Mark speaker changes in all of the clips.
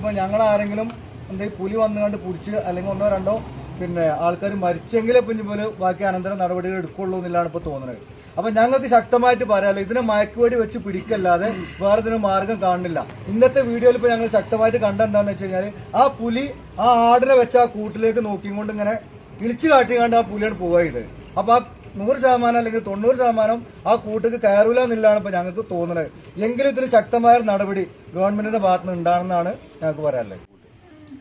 Speaker 1: ഇനിയിപ്പോൾ ഞങ്ങൾ ആരെങ്കിലും എന്തെങ്കിലും പുലി വന്നുകൊണ്ട് പിടിച്ച് അല്ലെങ്കിൽ ഒന്നോ രണ്ടോ പിന്നെ ആൾക്കാർ മരിച്ചെങ്കിലേ പിന്നെ പോലെ ബാക്കി അനന്തര നടപടികൾ എടുക്കുള്ളൂ എന്നില്ലാണ് ഇപ്പോൾ തോന്നുന്നത് അപ്പൊ ഞങ്ങൾക്ക് ശക്തമായിട്ട് പറയാമല്ലോ ഇതിനെ മയക്കുവേടി വെച്ച് പിടിക്കല്ലാതെ വേറെ ഇതിന് മാർഗം കാണുന്നില്ല. ഇന്നത്തെ വീഡിയോയിൽ ഇപ്പൊ ഞങ്ങൾ ശക്തമായിട്ട് കണ്ടെന്താന്ന് വെച്ച് കഴിഞ്ഞാൽ ആ പുലി ആ ആടിനെ വെച്ച് ആ കൂട്ടിലേക്ക് നോക്കിക്കൊണ്ട് ഇങ്ങനെ ഇളിച്ചു കാട്ടിക്കാണ്ട് ആ പുലിയാണ് പോയത്. അപ്പൊ ആ നൂറ് ശതമാനം അല്ലെങ്കിൽ തൊണ്ണൂറ് ശതമാനം ആ കൂട്ടിക്ക് കയറൂല എന്നുള്ളതാണ് ഇപ്പൊ ഞങ്ങൾക്ക് തോന്നുന്നത്. എങ്കിലും ഇതിന് ശക്തമായ നടപടി ഗവൺമെന്റിന്റെ ഭാഗത്ത് നിന്ന് ഉണ്ടാണെന്നാണ് ഞങ്ങൾക്ക് പറയാനുള്ളത്.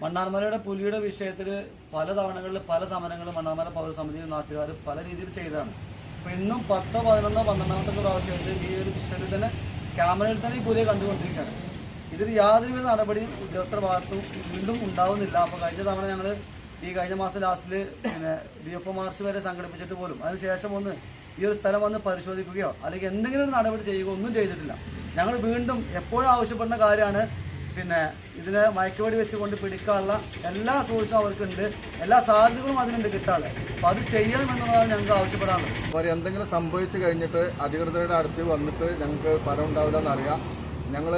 Speaker 2: മണ്ണാർമലയുടെ പുലിയുടെ വിഷയത്തിൽ പല തവണകളിൽ പല സമരങ്ങളും മണ്ണാർമല പൗരസമിതി നാട്ടുകാർ പല രീതിയിൽ ചെയ്തതാണ്. അപ്പൊ ഇന്നും പത്തോ പതിനൊന്നോ പന്ത്രണ്ടാമത്തെ പ്രാവശ്യമായിട്ട് ഈ ഒരു വിഷയത്തിൽ തന്നെ ക്യാമറയിൽ തന്നെ ഈ പുലിയെ കണ്ടുകൊണ്ടിരിക്കുകയാണ്. ഇതിൽ യാതൊരുവിധ നടപടിയും ഉദ്യോഗസ്ഥരുടെ ഭാഗത്തും വീണ്ടും ഉണ്ടാവുന്നില്ല. അപ്പോൾ കഴിഞ്ഞ തവണ ഞങ്ങൾ ഈ കഴിഞ്ഞ മാസം ലാസ്റ്റിൽ പിന്നെ ഡി എഫ് മാർച്ച് വരെ സംഘടിപ്പിച്ചിട്ട് പോലും അതിനുശേഷം ഒന്ന് ഈ ഒരു സ്ഥലം വന്ന് പരിശോധിക്കുകയോ അല്ലെങ്കിൽ എന്തെങ്കിലും ഒരു നടപടി ചെയ്യുകയോ ഒന്നും ചെയ്തിട്ടില്ല. ഞങ്ങൾ വീണ്ടും എപ്പോഴും ആവശ്യപ്പെടുന്ന കാര്യമാണ് പിന്നെ ഇതിനെ മയക്കുവടി വെച്ചുകൊണ്ട് പിടിക്കാനുള്ള എല്ലാ സോഴ്സും അവർക്കുണ്ട്. എല്ലാ സാധ്യതകളും അതിനുണ്ട് കിട്ടാതെ അപ്പോൾ അത് ചെയ്യണം എന്നുള്ളതാണ് ഞങ്ങൾക്ക് ആവശ്യപ്പെടാനുള്ളത്.
Speaker 1: അവർ എന്തെങ്കിലും സംഭവിച്ചു കഴിഞ്ഞിട്ട് അധികൃതരുടെ അടുത്ത് വന്നിട്ട് ഞങ്ങൾക്ക് ഫലം ഉണ്ടാവില്ല എന്നറിയാം. ഞങ്ങൾ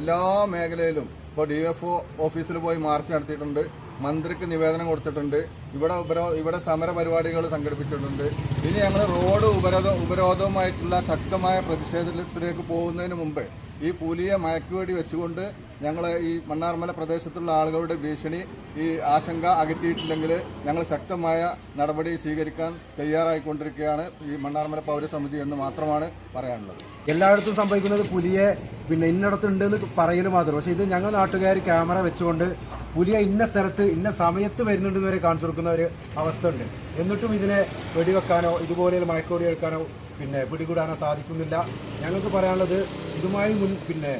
Speaker 1: എല്ലാ മേഖലയിലും ഇപ്പോൾ ഡി എഫ് ഒ ഓഫീസിൽ പോയി മാർച്ച് നടത്തിയിട്ടുണ്ട്. മന്ത്രിക്ക് നിവേദനം കൊടുത്തിട്ടുണ്ട്. ഇവിടെ ഉപരോ ഇവിടെ സമര പരിപാടികൾ സംഘടിപ്പിച്ചിട്ടുണ്ട്. ഇനി ഞങ്ങൾ റോഡ് ഉപരോധ ഉപരോധവുമായിട്ടുള്ള ശക്തമായ പ്രതിഷേധത്തിലേക്ക് പോകുന്നതിന് മുമ്പ് ഈ പുലിയെ മയക്കുവേടി വെച്ചുകൊണ്ട് ഞങ്ങൾ ഈ മണ്ണാർമല പ്രദേശത്തുള്ള ആളുകളുടെ ഭീഷണി ഈ ആശങ്ക അകറ്റിയിട്ടില്ലെങ്കിൽ ഞങ്ങൾ ശക്തമായ നടപടി സ്വീകരിക്കാൻ തയ്യാറായിക്കൊണ്ടിരിക്കുകയാണ് ഈ മണ്ണാർമല പൗരസമിതി എന്ന് മാത്രമാണ് പറയാനുള്ളത്.
Speaker 3: എല്ലായിടത്തും സംഭവിക്കുന്നത് പുലിയെ പിന്നെ ഇന്നിടത്തുണ്ട് എന്ന് മാത്രം. പക്ഷേ ഇത് ഞങ്ങൾ നാട്ടുകാർ ക്യാമറ വെച്ചുകൊണ്ട് പുലിയെ ഇന്ന സ്ഥലത്ത് ഇന്ന സമയത്ത് വരുന്നുണ്ടെന്ന് വരെ കാണിച്ചു കൊടുക്കുന്ന ഒരു അവസ്ഥ ഉണ്ട് എന്നിട്ടും ഇതിനെ വെടിവെക്കാനോ ഇതുപോലെയുള്ള മഴക്കോടി എടുക്കാനോ പിന്നെ പിടികൂടാനോ സാധിക്കുന്നില്ല. ഞങ്ങൾക്ക് പറയാനുള്ളത് ഇതുമായി മുൻ പിന്നെ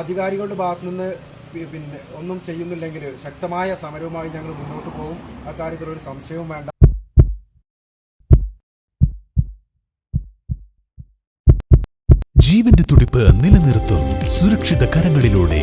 Speaker 3: അധികാരികളുടെ ഭാഗത്തു നിന്ന് പിന്നെ ഒന്നും ചെയ്യുന്നില്ലെങ്കിൽ ശക്തമായ സമരവുമായി ഞങ്ങൾ മുന്നോട്ട് പോകും. അക്കാര്യത്തിൽ ഒരു സംശയവും വേണ്ട.
Speaker 4: ജീവന്റെ തുടിപ്പ് നിലനിർത്തും സുരക്ഷിത കരങ്ങളിലൂടെ.